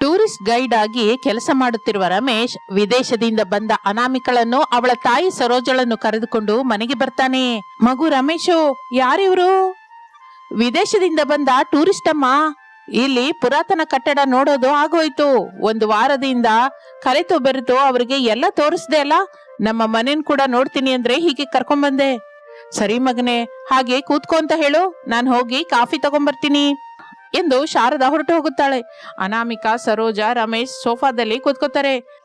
Tourist guide ಆಗಿ ಕೆಲಸ ಮಾಡುತ್ತಿರುವ ರಮೇಶ್ ವಿದೇಶದಿಂದ ಬಂದ ಅನಾಮಿಕಳನ್ನು ಅವಳ ತಾಯಿ ಸರೋಜಳನ್ನು ಕರೆದುಕೊಂಡು ಮನೆಗೆ ಬರ್ತಾನೆ. ಮಗು ರಮೇಶು, ಯಾರಿವ್ರು? ವಿದೇಶದಿಂದ ಬಂದ ಟೂರಿಸ್ಟ್ ಅಮ್ಮ ಇಲ್ಲಿ ಪುರಾತನ ಕಟ್ಟಡ ನೋಡೋದು ಆಗೋಯ್ತು. ಒಂದು ವಾರದಿಂದ ಕರೆತು ಬೆರೆತು ಅವರಿಗೆ ಎಲ್ಲ ತೋರಿಸ್ದೆ ಅಲ್ಲ, ನಮ್ಮ ಮನೇನ್ ಕೂಡ ನೋಡ್ತೀನಿ ಅಂದ್ರೆ ಹೀಗೆ ಕರ್ಕೊಂಬಂದೆ. ಸರಿ ಮಗನೆ, ಹಾಗೆ ಕೂತ್ಕೊಂತ ಹೇಳು, ನಾನು ಹೋಗಿ ಕಾಫಿ ತಗೊಂಬರ್ತೀನಿ. ಎಂದು ಶಾರದಾ ಹೊರಟು ಹೋಗುತ್ತಾಳೆ. ಅನಾಮಿಕಾ, ಸರೋಜ, ರಮೇಶ್ ಸೋಫಾದಲ್ಲಿ ಕೂತ್ಕೋತಾರೆ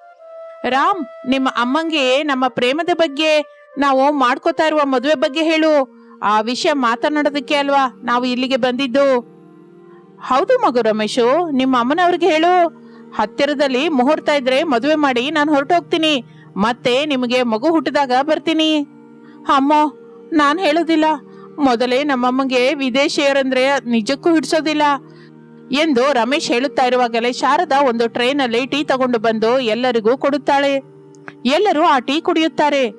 ರಾಮ್, ನಿಮ್ಮ ಅಮ್ಮಂಗೆ ನಮ್ಮ ಪ್ರೇಮದ ಬಗ್ಗೆ ನಾವು ಮಾಡ್ಕೋತಾ ಇರುವ ಮದುವೆ ಬಗ್ಗೆ ಹೇಳು. ಆ ವಿಷಯ ಮಾತನಾಡೋದಕ್ಕೆ ಅಲ್ವಾ ನಾವು ಇಲ್ಲಿಗೆ ಬಂದಿದ್ದು? ಹೌದು ಮಗು ರಮೇಶು, ನಿಮ್ಮ ಅಮ್ಮನವ್ರಿಗೆ ಹೇಳು. ಹತ್ತಿರದಲ್ಲಿ ಮುಹೂರ್ತ ಇದ್ರೆ ಮದುವೆ ಮಾಡಿ ನಾನು ಹೊರಟು ಹೋಗ್ತೀನಿ. ಮತ್ತೆ ನಿಮಗೆ ಮಗು ಹುಟ್ಟಿದಾಗ ಬರ್ತೀನಿ. ಅಮ್ಮೋ, ನಾನು ಹೇಳೋದಿಲ್ಲ. ಮೊದಲೇ ನಮ್ಮಮ್ಮಗೆ ವಿದೇಶಿಯರಂದ್ರೆ ನಿಜಕ್ಕೂ ಹಿಡಿಸೋದಿಲ್ಲ ಎಂದು ರಮೇಶ್ ಹೇಳುತ್ತಾ ಇರುವಾಗಲೇ ಶಾರದಾ ಒಂದು ಟ್ರೈನಲ್ಲಿ ಟೀ ತಗೊಂಡು ಬಂದು ಎಲ್ಲರಿಗೂ ಕೊಡುತ್ತಾಳೆ. ಎಲ್ಲರೂ ಆ ಟೀ ಕುಡಿಯುತ್ತಾರೆ.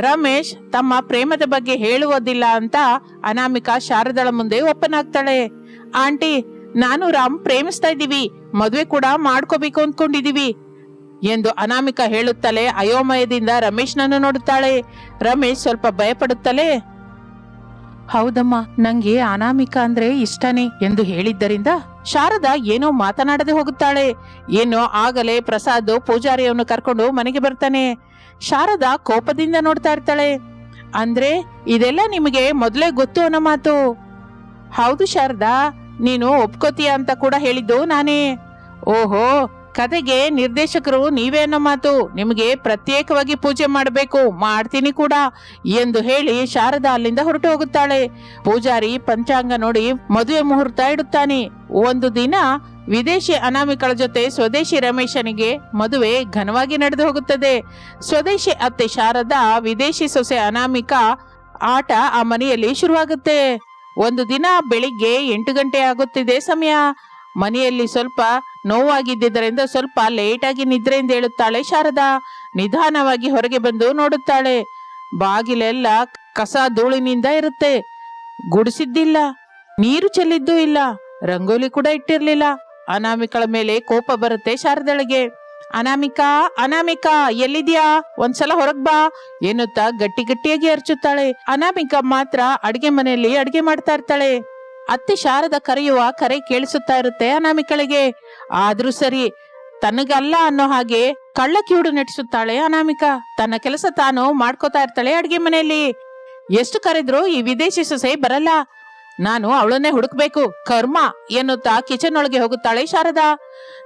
ರಮೇಶ್ ತಮ್ಮ ಪ್ರೇಮದ ಬಗ್ಗೆ ಹೇಳುವುದಿಲ್ಲ ಅಂತ ಅನಾಮಿಕಾ ಶಾರದಳ ಮುಂದೆ ಒಪ್ಪನಾಗ್ತಾಳೆ. ಆಂಟಿ, ನಾನು ರಾಮ್ ಪ್ರೇಮಿಸ್ತಾ ಇದ್ದೀವಿ. ಮದುವೆ ಕೂಡ ಮಾಡ್ಕೋಬೇಕು ಅಂದ್ಕೊಂಡಿದೀವಿ ಎಂದು ಅನಾಮಿಕಾ ಹೇಳುತ್ತಲೇ ಅಯೋಮಯದಿಂದ ರಮೇಶ್ನನ್ನು ನೋಡುತ್ತಾಳೆ. ರಮೇಶ್ ಸ್ವಲ್ಪ ಭಯಪಡುತ್ತಲೇ ಹೌದಮ್ಮ, ನಂಗೆ ಅನಾಮಿಕ ಅಂದ್ರೆ ಇಷ್ಟನೇ ಎಂದು ಹೇಳಿದ್ದರಿಂದ ಶಾರದಾ ಏನೋ ಮಾತನಾಡದೆ ಹೋಗುತ್ತಾಳೆ. ಏನೋ ಆಗಲೇ ಪ್ರಸಾದ್ ಪೂಜಾರಿಯನ್ನು ಕರ್ಕೊಂಡು ಮನೆಗೆ ಬರ್ತಾನೆ. ಶಾರದಾ ಕೋಪದಿಂದ ನೋಡ್ತಾ ಇರ್ತಾಳೆ. ಅಂದ್ರೆ, ಇದೆಲ್ಲ ನಿಮಗೆ ಮೊದಲೇ ಗೊತ್ತು ಅನ್ನೋ ಮಾತು. ಹೌದು ಶಾರದಾ, ನೀನು ಒಪ್ಕೋತೀಯ ಅಂತ ಕೂಡ ಹೇಳಿದ್ದು ನಾನೇ. ಓಹೋ ಕತೆಗೆ ನಿರ್ದೇಶಕರು ನೀವೇ ಮಾತು. ನಿಮಗೆ ಪ್ರತ್ಯೇಕವಾಗಿ ಪೂಜೆ ಮಾಡಬೇಕು, ಮಾಡ್ತೀನಿ ಕೂಡ ಎಂದು ಹೇಳಿ ಶಾರದಾ ಅಲ್ಲಿಂದ ಹೊರಟು ಹೋಗುತ್ತಾಳೆ. ಪೂಜಾರಿ ಪಂಚಾಂಗ ನೋಡಿ ಮದುವೆ ಮುಹೂರ್ತ ಇಡುತ್ತಾನೆ. ಒಂದು ದಿನ ವಿದೇಶಿ ಅನಾಮಿಕಳ ಜೊತೆ ಸ್ವದೇಶಿ ರಮೇಶನಿಗೆ ಮದುವೆ ಘನವಾಗಿ ನಡೆದು ಹೋಗುತ್ತದೆ. ಸ್ವದೇಶಿ ಅತ್ತೆ ಶಾರದಾ ವಿದೇಶಿ ಸೊಸೆ ಅನಾಮಿಕ ಆಟ ಆ ಮನೆಯಲ್ಲಿ ಶುರುವಾಗುತ್ತೆ. ಒಂದು ದಿನ ಬೆಳಿಗ್ಗೆ ಎಂಟು ಗಂಟೆ ಆಗುತ್ತಿದೆ ಸಮಯ. ಮನೆಯಲ್ಲಿ ಸ್ವಲ್ಪ ನೋವಾಗಿದ್ದರಿಂದ ಸ್ವಲ್ಪ ಲೇಟಾಗಿ ನಿದ್ರೆಯಿಂದ ಹೇಳುತ್ತಾಳೆ ಶಾರದಾ. ನಿಧಾನವಾಗಿ ಹೊರಗೆ ಬಂದು ನೋಡುತ್ತಾಳೆ. ಬಾಗಿಲೆಲ್ಲ ಕಸ ಧೂಳಿನಿಂದ ಇರುತ್ತೆ. ಗುಡಿಸಿದ್ದಿಲ್ಲ. ನೀರು ಚೆಲ್ಲಿದ್ದೂ ಇಲ್ಲ. ರಂಗೋಲಿ ಕೂಡ ಇಟ್ಟಿರ್ಲಿಲ್ಲ. ಅನಾಮಿಕಳ ಮೇಲೆ ಕೋಪ ಬರುತ್ತೆ ಶಾರದಳಿಗೆ. ಅನಾಮಿಕಾ ಅನಾಮಿಕಾ, ಎಲ್ಲಿದ್ಯಾ? ಒಂದ್ಸಲ ಹೊರಗ್ ಬಾ ಎನ್ನುತ್ತಾ ಗಟ್ಟಿ ಗಟ್ಟಿಯಾಗಿ ಅರ್ಚುತ್ತಾಳೆ. ಅನಾಮಿಕಾ ಮಾತ್ರ ಅಡಿಗೆ ಮನೆಯಲ್ಲಿ ಅಡಿಗೆ ಮಾಡ್ತಾ ಇರ್ತಾಳೆ. ಅತ್ತೆ ಶಾರದ ಕರೆಯುವ ಕರೆ ಕೇಳಿಸುತ್ತಾ ಇರುತ್ತೆ. ಅನಾಮಿಕಳಿಗೆ, ಆದ್ರೂ ಸರಿ, ತನಗಲ್ಲ ಅನ್ನೋ ಹಾಗೆ ಕಳ್ಳ ಕಿವುಡು ನಟಿಸುತ್ತಾಳೆ ಅನಾಮಿಕ. ತನ್ನ ಕೆಲಸ ತಾನು ಮಾಡ್ಕೋತಾ ಇರ್ತಾಳೆ ಅಡಿಗೆ ಮನೆಯಲ್ಲಿ. ಎಷ್ಟು ಕರೆದ್ರು ಈ ವಿದೇಶಿ ಸೊಸೆ ಬರಲ್ಲ. ನಾನು ಅವಳನ್ನೇ ಹುಡುಕ್ಬೇಕು. ಕರ್ಮ, ಎನ್ನುತ್ತಾ ಕಿಚನ್ ಒಳಗೆ ಹೋಗುತ್ತಾಳೆ ಶಾರದಾ.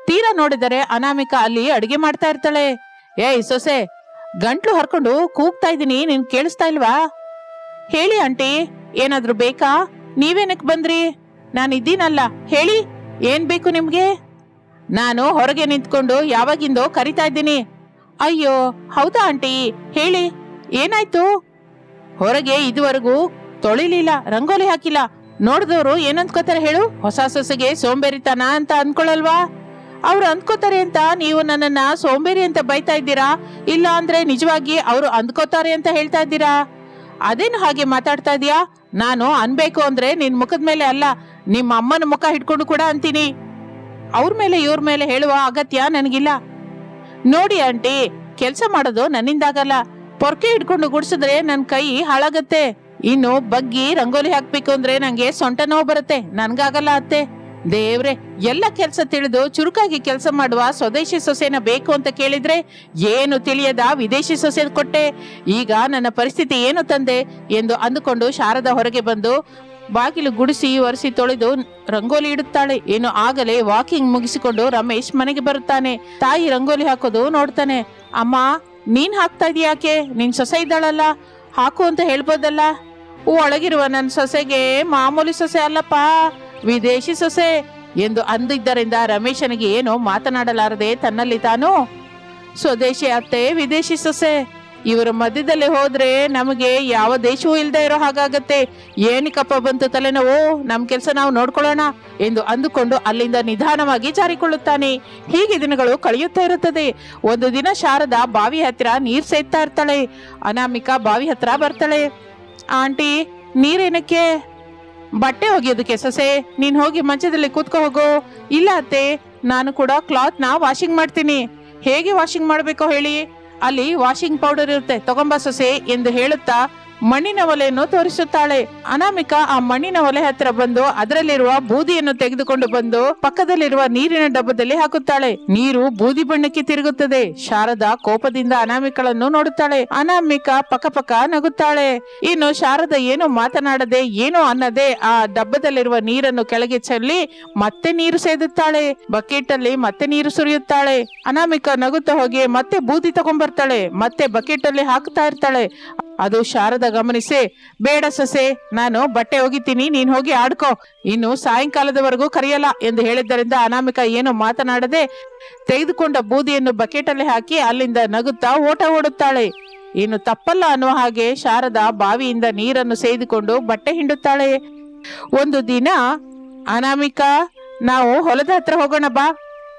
ತೀರಾ ನೋಡಿದರೆ ಅನಾಮಿಕ ಅಲ್ಲಿ ಅಡಿಗೆ ಮಾಡ್ತಾ ಇರ್ತಾಳೆ. ಏಯ್ ಸೊಸೆ, ಗಂಟ್ಲು ಹರ್ಕೊಂಡು ಕೂಗ್ತಾ ಇದ್ದೀನಿ. ನೀನ್ ಕೇಳಿಸ್ತಾ ಇಲ್ವಾ? ಹೇಳಿ ಆಂಟಿ, ಏನಾದ್ರೂ ಬೇಕಾ? ನೀವೇನಕ್ ಬಂದ್ರಿ? ನಾನು ಇದ್ದೀನಲ್ಲ. ಹೇಳಿ, ಏನ್ ಬೇಕು ನಿಮ್ಗೆ? ನಾನು ಹೊರಗೆ ನಿಂತ್ಕೊಂಡು ಯಾವಾಗಿಂದೋ ಕರಿತಾ ಇದ್ದೀನಿ. ಅಯ್ಯೋ, ಹೌದಾ ಆಂಟಿ? ಹೇಳಿ, ಏನಾಯ್ತು? ಹೊರಗೆ ಇದುವರೆಗೂ ತೊಳಿಲಿಲ್ಲ, ರಂಗೋಲಿ ಹಾಕಿಲ್ಲ. ನೋಡಿದವರು ಏನಂದ್ಕೋತಾರೆ ಹೇಳು? ಹೊಸ ಸೊಸೆಗೆ ಸೋಂಬೇರಿತನ ಅಂತ ಅನ್ಕೊಳಲ್ವಾ? ಅವ್ರು ಅಂದ್ಕೋತಾರೆ ಅಂತ ನೀವು ನನ್ನನ್ನ ಸೋಂಬೇರಿ ಅಂತ ಬೈತಾ ಇದ್ದೀರಾ? ಇಲ್ಲ ಅಂದ್ರೆ ನಿಜವಾಗಿ ಅವರು ಅಂದ್ಕೋತಾರೆ ಅಂತ ಹೇಳ್ತಾ ಇದ್ದೀರಾ? ಅದೇನು ಹಾಗೆ ಮಾತಾಡ್ತಾ ಇದೀಯಾ ನಾನು ಅನ್ಬೇಕು ಅಂದ್ರೆ ನಿನ್ ಮುಖದ ಮೇಲೆ ಅಲ್ಲ, ನಿಮ್ಮ ಅಮ್ಮನ ಮುಖ ಹಿಡ್ಕೊಂಡು ಕೂಡ ಅಂತೀನಿ. ಅವ್ರ ಮೇಲೆ, ಇವ್ರ ಮೇಲೆ ಹೇಳುವ ಅಗತ್ಯ ನನಗಿಲ್ಲ. ನೋಡಿ ಆಂಟಿ, ಕೆಲಸ ಮಾಡೋದು ನನ್ನಿಂದಾಗಲ್ಲ. ಪೊರ್ಕೆ ಹಿಡ್ಕೊಂಡು ಗುಡ್ಸಿದ್ರೆ ನನ್ನ ಕೈ ಹಾಳಾಗತ್ತೆ. ಇನ್ನು ಬಗ್ಗಿ ರಂಗೋಲಿ ಹಾಕ್ಬೇಕು ಅಂದ್ರೆ ನಂಗೆ ಸೊಂಟ ನೋವು ಬರುತ್ತೆ. ನನ್ಗಾಗಲ್ಲ ಅತ್ತೆ. ದೇವ್ರೆ, ಎಲ್ಲ ಕೆಲಸ ತಿಳಿದು ಚುರುಕಾಗಿ ಕೆಲಸ ಮಾಡುವ ಸ್ವದೇಶಿ ಸೊಸೆನ ಬೇಕು ಅಂತ ಕೇಳಿದ್ರೆ ಏನು ತಿಳಿಯದ ವಿದೇಶಿ ಸೊಸೆ ಕೊಟ್ಟೆ? ಈಗ ನನ್ನ ಪರಿಸ್ಥಿತಿ ಏನು ತಂದೆ? ಎಂದು ಅಂದುಕೊಂಡು ಶಾರದ ಹೊರಗೆ ಬಂದು ಬಾಗಿಲು ಗುಡಿಸಿ ಒರೆಸಿ ತೊಳೆದು ರಂಗೋಲಿ ಇಡುತ್ತಾಳೆ. ಏನು ಆಗಲೇ ವಾಕಿಂಗ್ ಮುಗಿಸಿಕೊಂಡು ರಮೇಶ್ ಮನೆಗೆ ಬರುತ್ತಾನೆ. ತಾಯಿ ರಂಗೋಲಿ ಹಾಕೋದು ನೋಡ್ತಾನೆ. ಅಮ್ಮ, ನೀನ್ ಹಾಕ್ತಾ ಇದೀಯಾಕೆ ನಿನ್ ಸೊಸೆ ಇದ್ದಾಳಲ್ಲ. ಹಾಕು ಅಂತ ಹೇಳ್ಬೋದಲ್ಲ. ಒಳಗಿರುವ ನನ್ನ ಸೊಸೆಗೆ ಮಾಮೂಲಿ ಸೊಸೆ ಅಲ್ಲಪ್ಪ. ವಿದೇಶಿ ಸೊಸೆ ಎಂದು ಅಂದಿದ್ದರಿಂದ ರಮೇಶನಿಗೆ ಏನು ಮಾತನಾಡಲಾರದೆ ತನ್ನಲ್ಲಿ ತಾನು, ಸ್ವದೇಶಿ ಅತ್ತೆ ವಿದೇಶಿ ಸೊಸೆ ಇವರ ಮಧ್ಯದಲ್ಲಿ ಹೋದ್ರೆ ನಮಗೆ ಯಾವ ದೇಶವೂ ಇಲ್ಲದೆ ಇರೋ ಹಾಗಾಗತ್ತೆ. ಏನಕ್ಕಪ್ಪ ಬಂತು ತಲೆನೋವು? ನಮ್ಮ ಕೆಲಸ ನಾವು ನೋಡ್ಕೊಳ್ಳೋಣ, ಎಂದು ಅಂದುಕೊಂಡು ಅಲ್ಲಿಂದ ನಿಧಾನವಾಗಿ ಜಾರಿಕೊಳ್ಳುತ್ತಾನೆ. ಹೀಗೆ ದಿನಗಳು ಕಳೆಯುತ್ತಾ ಇರುತ್ತದೆ. ಒಂದು ದಿನ ಶಾರದಾ ಬಾವಿ ಹತ್ತಿರ ನೀರ್ ಸೇದ್ತಾ ಇರ್ತಾಳೆ. ಅನಾಮಿಕಾ ಬಾವಿ ಹತ್ರ ಬರ್ತಾಳೆ. ಆಂಟಿ, ನೀರೇನಕ್ಕೆ? ಬಟ್ಟೆ ಒಗೆಯೋದಕ್ಕೆ ಸೊಸೆ ನೀನ್ ಹೋಗಿ ಮಂಚದಲ್ಲಿ ಕೂತ್ಕೊ ಹೋಗು. ಇಲ್ಲ ಅತ್ತೆ, ನಾನು ಕೂಡ ಕ್ಲಾತ್ನ ವಾಷಿಂಗ್ ಮಾಡ್ತೀನಿ. ಹೇಗೆ ವಾಷಿಂಗ್ ಮಾಡಬೇಕು ಹೇಳಿ. ಅಲ್ಲಿ ವಾಷಿಂಗ್ ಪೌಡರ್ ಇರುತ್ತೆ. ತಗೊಂಬ ಸೊಸೆ ಎಂದು ಹೇಳುತ್ತಾ ಮಣ್ಣಿನ ಒಲೆಯನ್ನು ತೋರಿಸುತ್ತಾಳೆ. ಅನಾಮಿಕಾ ಆ ಮಣ್ಣಿನ ಒಲೆ ಹತ್ರ ಬಂದು ಅದರಲ್ಲಿರುವ ಬೂದಿಯನ್ನು ತೆಗೆದುಕೊಂಡು ಬಂದು ಪಕ್ಕದಲ್ಲಿರುವ ನೀರಿನ ಡಬ್ಬದಲ್ಲಿ ಹಾಕುತ್ತಾಳೆ. ನೀರು ಬೂದಿ ಬಣ್ಣಕ್ಕೆ ತಿರುಗುತ್ತದೆ. ಶಾರದಾ ಕೋಪದಿಂದ ಅನಾಮಿಕಳನ್ನು ನೋಡುತ್ತಾಳೆ. ಅನಾಮಿಕಾ ಪಕ್ಕಪಕ್ಕ ನಗುತ್ತಾಳೆ. ಇನ್ನು ಶಾರದಾ ಏನು ಮಾತನಾಡದೆ ಏನು ಅನ್ನದೆ ಆ ಡಬ್ಬದಲ್ಲಿರುವ ನೀರನ್ನು ಕೆಳಗೆ ಚೆಲ್ಲಿ ಮತ್ತೆ ನೀರು ಸೇದುತ್ತಾಳೆ. ಬಕೆಟ್ ಅಲ್ಲಿ ಮತ್ತೆ ನೀರು ಸುರಿಯುತ್ತಾಳೆ. ಅನಾಮಿಕಾ ನಗುತ್ತಾ ಹೋಗಿ ಮತ್ತೆ ಬೂದಿ ತಗೊಂಡ್ಬರ್ತಾಳೆ. ಮತ್ತೆ ಬಕೆಟ್ ಅಲ್ಲಿ ಹಾಕ್ತಾ ಇರ್ತಾಳೆ. ಅದು ಶಾರದ ಗಮನಿಸಿ, ಬೇಡ ಸೊಸೆ, ನಾನು ಬಟ್ಟೆ ಹೋಗಿತೀನಿ ನೀನ್ ಹೋಗಿ ಆಡ್ಕೋ. ಇನ್ನು ಸಾಯಂಕಾಲದವರೆಗೂ ಕರೆಯಲ್ಲ ಎಂದು ಹೇಳಿದ್ದರಿಂದ ಅನಾಮಿಕ ಏನು ಮಾತನಾಡದೆ ತೆಗೆದುಕೊಂಡ ಬೂದಿಯನ್ನು ಬಕೆಟ್ ಅಲ್ಲಿ ಹಾಕಿ ಅಲ್ಲಿಂದ ನಗುತ್ತಾ ಓಟ ಓಡುತ್ತಾಳೆ. ಇನ್ನು ತಪ್ಪಲ್ಲ ಅನ್ನುವ ಹಾಗೆ ಶಾರದ ಬಾವಿಯಿಂದ ನೀರನ್ನು ಸೇದಿಕೊಂಡು ಬಟ್ಟೆ ಹಿಂಡುತ್ತಾಳೆ. ಒಂದು ದಿನ, ಅನಾಮಿಕಾ, ನಾವು ಹೊಲದ ಹತ್ರ ಹೋಗೋಣ ಬಾ.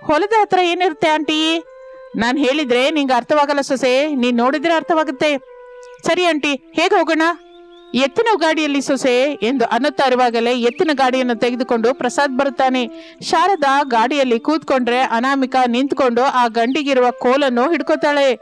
ಹೊಲದ ಹತ್ರ ಏನಿರುತ್ತೆ ಆಂಟಿ? ನಾನು ಹೇಳಿದ್ರೆ ನಿಂಗೆ ಅರ್ಥವಾಗಲ್ಲ ಸೊಸೆ, ನೀನ್ ನೋಡಿದ್ರೆ ಅರ್ಥವಾಗುತ್ತೆ. ಸರಿ ಆಂಟಿ, ಹೇಗೆ ಹೋಗೋಣ? ಎತ್ತಿನ ಗಾಡಿಯಲ್ಲಿ ಸೊಸೆ ಎಂದು ಅನ್ನುತ್ತಾ ಇರುವಾಗಲೇ ಎತ್ತಿನ ಗಾಡಿಯನ್ನು ತೆಗೆದುಕೊಂಡು ಪ್ರಸಾದ್ ಬರುತ್ತಾನೆ. ಶಾರದಾ ಗಾಡಿಯಲ್ಲಿ ಕೂತ್ಕೊಂಡ್ರೆ ಅನಾಮಿಕಾ ನಿಂತ್ಕೊಂಡು ಆ ಗಂಡಿಗಿರುವ ಕೋಲನ್ನು ಹಿಡ್ಕೋತಾಳೆ.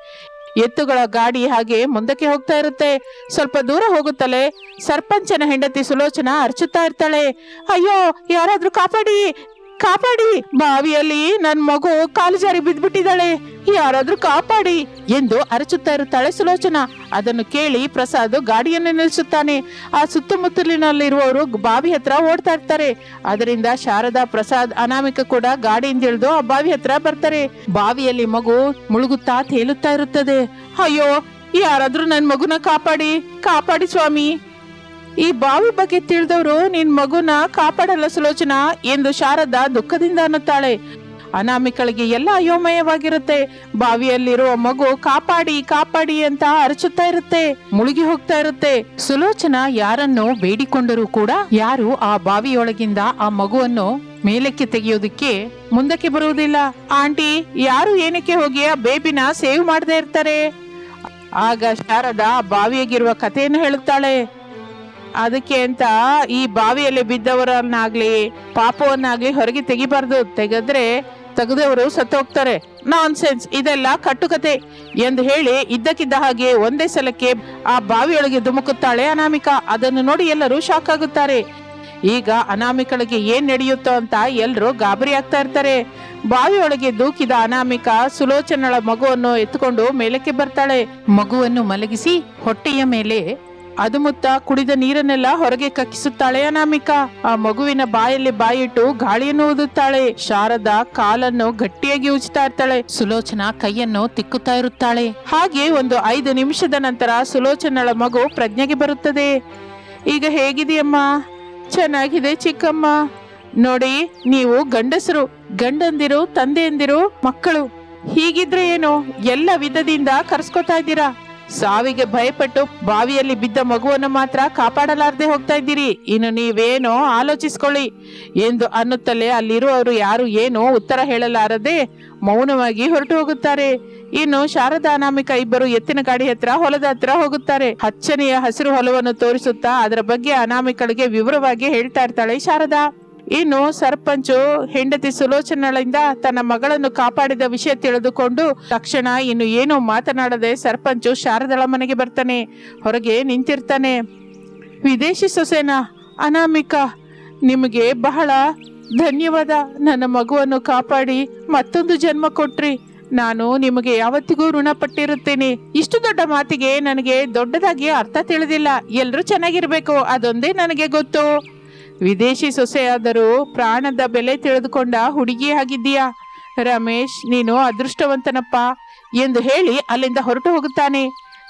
ಎತ್ತುಗಳ ಗಾಡಿ ಹಾಗೆ ಮುಂದಕ್ಕೆ ಹೋಗ್ತಾ ಇರುತ್ತೆ. ಸ್ವಲ್ಪ ದೂರ ಹೋಗುತ್ತಲೇ ಸರ್ಪಂಚನ ಹೆಂಡತಿ ಸುಲೋಚನಾ ಅರ್ಚುತ್ತಾ ಇರ್ತಾಳೆ. ಅಯ್ಯೋ, ಯಾರಾದ್ರೂ ಕಾಪಾಡಿ. ಕಾಪಾಡಿ. ಬಾವಿಯಲ್ಲಿ ನನ್ ಮಗು ಕಾಲು ಜಾರಿ ಬಿದ್ದ್ಬಿಟ್ಟಿದ್ದಾಳೆ ಯಾರಾದ್ರೂ ಕಾಪಾಡಿ ಎಂದು ಅರಚುತ್ತಾ ಇರುತ್ತಾಳೆ ಸುಲೋಚನಾ. ಅದನ್ನು ಕೇಳಿ ಪ್ರಸಾದ್ ಗಾಡಿಯನ್ನು ನಿಲ್ಲಿಸುತ್ತಾನೆ. ಆ ಸುತ್ತಮುತ್ತಲಿನಲ್ಲಿರುವವರು ಬಾವಿ ಹತ್ರ ಓಡ್ತಾ ಇರ್ತಾರೆ. ಅದರಿಂದ ಶಾರದಾ, ಪ್ರಸಾದ್ ಅನಾಮಿಕ ಕೂಡ ಗಾಡಿಯಿಂದ ಇಳಿದು ಆ ಬಾವಿ ಹತ್ರ ಬರ್ತಾರೆ. ಬಾವಿಯಲ್ಲಿ ಮಗು ಮುಳುಗುತ್ತಾ ತೇಲುತ್ತಾ ಇರುತ್ತದೆ. ಅಯ್ಯೋ, ಯಾರಾದ್ರೂ ನನ್ ಮಗುನ ಕಾಪಾಡಿ. ಕಾಪಾಡಿ ಸ್ವಾಮಿ. ಈ ಬಾವಿ ಬಗ್ಗೆ ತಿಳಿದವರು, ನಿನ್ ಮಗುನ ಕಾಪಾಡಲ್ಲ ಸುಲೋಚನ ಎಂದು ಶಾರದಾ ದುಃಖದಿಂದ ಅನ್ನುತ್ತಾಳೆ. ಅನಾಮಿಕಳಿಗೆ ಎಲ್ಲ ಅಯೋಮಯವಾಗಿರುತ್ತೆ. ಬಾವಿಯಲ್ಲಿರುವ ಮಗು ಕಾಪಾಡಿ ಕಾಪಾಡಿ ಅಂತ ಅರಚುತ್ತಾ ಇರುತ್ತೆ, ಮುಳುಗಿ ಹೋಗ್ತಾ ಇರುತ್ತೆ. ಸುಲೋಚನ ಯಾರನ್ನು ಬೇಡಿಕೊಂಡರೂ ಕೂಡ ಯಾರು ಆ ಬಾವಿಯೊಳಗಿಂದ ಆ ಮಗುವನ್ನು ಮೇಲಕ್ಕೆ ತೆಗೆಯೋದಕ್ಕೆ ಮುಂದಕ್ಕೆ ಬರುವುದಿಲ್ಲ. ಆಂಟಿ, ಯಾರು ಏನಕ್ಕೆ ಹೋಗಿ ಆ ಬೇಬಿನ ಸೇವ್ ಮಾಡದೇ ಇರ್ತಾರೆ? ಆಗ ಶಾರದಾ ಬಾವಿಯಾಗಿರುವ ಕಥೆಯನ್ನು ಹೇಳುತ್ತಾಳೆ. ಅದಕ್ಕೆ ಅಂತ ಈ ಬಾವಿಯಲ್ಲಿ ಬಿದ್ದವರನ್ನಾಗ್ಲಿ, ಪಾಪವನ್ನಾಗ್ಲಿ ಹೊರಗೆ ತೆಗಿಬಾರ್ದು. ತೆಗೆದ್ರೆ ತೆಗೆದವರು ಸತ್ತೋಗ್ತಾರೆ. ನಾನ್ ಸೆನ್ಸ್ ಇದೆಲ್ಲ ಕಟ್ಟುಕತೆ ಎಂದು ಹೇಳಿ ಇದ್ದಕ್ಕಿದ್ದ ಹಾಗೆ ಒಂದೇ ಸಲಕ್ಕೆ ಆ ಬಾವಿಯೊಳಗೆ ಧುಮುಕುತ್ತಾಳೆ ಅನಾಮಿಕ. ಅದನ್ನು ನೋಡಿ ಎಲ್ಲರೂ ಶಾಕ್ ಆಗುತ್ತಾರೆ. ಈಗ ಅನಾಮಿಕಳಿಗೆ ಏನ್ ನಡೆಯುತ್ತೋ ಅಂತ ಎಲ್ಲರೂ ಗಾಬರಿ ಆಗ್ತಾ ಇರ್ತಾರೆ. ಬಾವಿಯೊಳಗೆ ದೂಕಿದ ಅನಾಮಿಕ ಸುಲೋಚನಳ ಮಗುವನ್ನು ಎತ್ತುಕೊಂಡು ಮೇಲಕ್ಕೆ ಬರ್ತಾಳೆ. ಮಗುವನ್ನು ಮಲಗಿಸಿ ಹೊಟ್ಟೆಯ ಮೇಲೆ ಅದುಮುತ್ತ ಕುಡಿದ ನೀರನ್ನೆಲ್ಲ ಹೊರಗೆ ಕಕ್ಕಿಸುತ್ತಾಳೆ ಅನಾಮಿಕಾ. ಆ ಮಗುವಿನ ಬಾಯಲ್ಲಿ ಬಾಯಿಟ್ಟು ಗಾಳಿಯನ್ನು ಊದುತ್ತಾಳೆ. ಶಾರದ ಕಾಲನ್ನು ಗಟ್ಟಿಯಾಗಿ ಉಜ್ತಾ ಇರ್ತಾಳೆ. ಸುಲೋಚನಾ ಕೈಯನ್ನು ತಿಕ್ಕುತ್ತಾ ಇರುತ್ತಾಳೆ. ಹಾಗೆ ಒಂದು ಐದು ನಿಮಿಷದ ನಂತರ ಸುಲೋಚನಳ ಮಗು ಪ್ರಜ್ಞೆಗೆ ಬರುತ್ತದೆ. ಈಗ ಹೇಗಿದೆಯಮ್ಮ ಚೆನ್ನಾಗಿದೆ ಚಿಕ್ಕಮ್ಮ. ನೋಡಿ, ನೀವು ಗಂಡಸರು. ಗಂಡಂದಿರು, ತಂದೆಯಂದಿರು, ಮಕ್ಕಳು. ಹೀಗಿದ್ರೆ ಏನು? ಎಲ್ಲ ವಿಧದಿಂದ ಕರ್ಸ್ಕೊತಾ ಇದ್ದೀರಾ? ಸಾವಿಗೆ ಭಯಪಟ್ಟು ಬಾವಿಯಲ್ಲಿ ಬಿದ್ದ ಮಗುವನ್ನು ಮಾತ್ರ ಕಾಪಾಡಲಾರದೆ ಹೋಗ್ತಾ ಇದ್ದೀರಿ. ಇನ್ನು ನೀವೇನೋ ಆಲೋಚಿಸ್ಕೊಳ್ಳಿ ಎಂದು ಅನ್ನುತ್ತಲೇ ಅಲ್ಲಿರುವವರು ಯಾರು ಏನೋ ಉತ್ತರ ಹೇಳಲಾರದೆ ಮೌನವಾಗಿ ಹೊರಟು ಹೋಗುತ್ತಾರೆ. ಇನ್ನು ಶಾರದಾ ಅನಾಮಿಕ ಇಬ್ಬರು ಎತ್ತಿನ ಗಾಡಿ ಹತ್ರ ಹೊಲದ ಹತ್ರ ಹೋಗುತ್ತಾರೆ. ಹಚ್ಚನೆಯ ಹಸಿರು ಹೊಲವನ್ನು ತೋರಿಸುತ್ತಾ ಅದರ ಬಗ್ಗೆ ಅನಾಮಿಕಳಿಗೆ ವಿವರವಾಗಿ ಹೇಳ್ತಾ ಇರ್ತಾಳೆ ಶಾರದಾ. ಇನ್ನು ಸರ್ಪಂಚು ಹೆಂಡತಿ ಸುಲೋಚನಳಿಂದ ತನ್ನ ಮಗಳನ್ನು ಕಾಪಾಡಿದ ವಿಷಯ ತಿಳಿದುಕೊಂಡು ತಕ್ಷಣ ಇನ್ನು ಏನು ಮಾತನಾಡದೆ ಸರ್ಪಂಚು ಶಾರದಳ ಮನೆಗೆ ಬರ್ತಾನೆ, ಹೊರಗೆ ನಿಂತಿರ್ತಾನೆ. ವಿದೇಶಿ ಸೊಸೆನ ಅನಾಮಿಕ, ನಿಮಗೆ ಬಹಳ ಧನ್ಯವಾದ. ನನ್ನ ಮಗುವನ್ನು ಕಾಪಾಡಿ ಮತ್ತೊಂದು ಜನ್ಮ ಕೊಟ್ರಿ. ನಾನು ನಿಮಗೆ ಯಾವತ್ತಿಗೂ ಋಣಪಟ್ಟಿರುತ್ತೇನೆ ಇಷ್ಟು ದೊಡ್ಡ ಮಾತಿಗೆ ನನಗೆ ದೊಡ್ಡದಾಗಿ ಅರ್ಥ ತಿಳಿದಿಲ್ಲ. ಎಲ್ಲರೂ ಚೆನ್ನಾಗಿರ್ಬೇಕು, ಅದೊಂದೇ ನನಗೆ ಗೊತ್ತು. ವಿದೇಶಿ ಸೊಸೆಯಾದರೂ ಪ್ರಾಣದ ಬೆಲೆ ತಿಳಿದುಕೊಂಡ ಹುಡುಗಿ ಆಗಿದ್ದೀಯಾ ರಮೇಶ್, ನೀನು ಅದೃಷ್ಟವಂತನಪ್ಪ ಎಂದು ಹೇಳಿ ಅಲ್ಲಿಂದ ಹೊರಟು ಹೋಗುತ್ತಾನೆ.